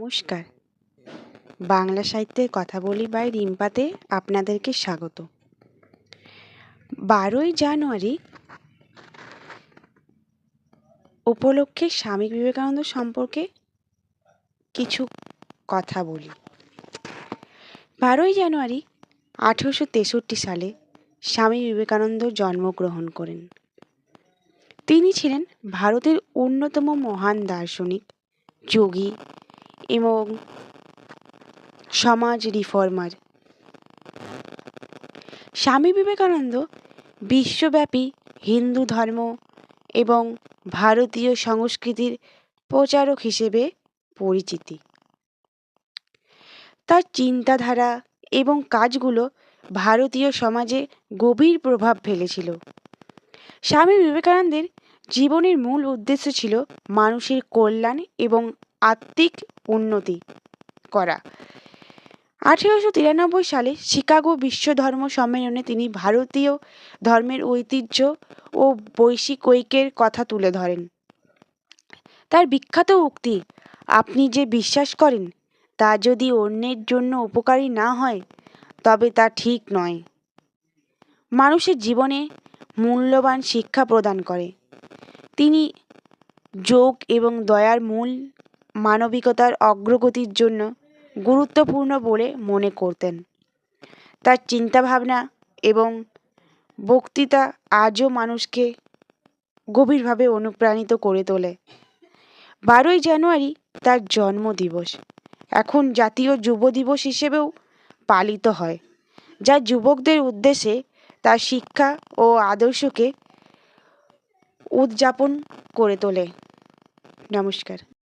নমস্কার। বাংলা সাহিত্যের কথা বলি বাই রিম্পাতে আপনাদেরকে স্বাগত। বারোই জানুয়ারি উপলক্ষে স্বামী বিবেকানন্দ সম্পর্কে কিছু কথা বলি। বারোই জানুয়ারি আঠেরোশো তেষট্টি সালে স্বামী বিবেকানন্দ জন্মগ্রহণ করেন। তিনি ছিলেন ভারতের অন্যতম মহান দার্শনিক, যোগী এবং সমাজ রিফর্মার। স্বামী বিবেকানন্দ বিশ্বব্যাপী হিন্দু ধর্ম এবং ভারতীয় সংস্কৃতির প্রচারক হিসেবে পরিচিতি। তার চিন্তাধারা এবং কাজগুলো ভারতীয় সমাজে গভীর প্রভাব ফেলেছিল। স্বামী বিবেকানন্দের জীবনের মূল উদ্দেশ্য ছিল মানুষের কল্যাণ এবং আত্মিক উন্নতি করা। আঠেরোশো তিরানব্বই সালে শিকাগো বিশ্ব ধর্ম সম্মেলনে তিনি ভারতীয় ধর্মের ঐতিহ্য ও বৈশ্বিক ঐক্যের কথা তুলে ধরেন। তার বিখ্যাত উক্তি, আপনি যে বিশ্বাস করেন, তা যদি অন্যের জন্য উপকারী না হয়, তবে তা ঠিক নয়। মানুষের জীবনে মূল্যবান শিক্ষা প্রদান করে। তিনি যোগ এবং দয়ার মূল মানবিকতার অগ্রগতির জন্য গুরুত্বপূর্ণ বলে মনে করতেন। তার চিন্তাভাবনা এবং বক্তৃতা আজও মানুষকে গভীরভাবে অনুপ্রাণিত করে তোলে। বারোই জানুয়ারি তার জন্মদিবস। এখন জাতীয় যুব দিবস হিসেবেও পালিত হয়, যা যুবকদের উদ্দেশ্যে তার শিক্ষা ও আদর্শকে উদযাপন করে তোলে। নমস্কার।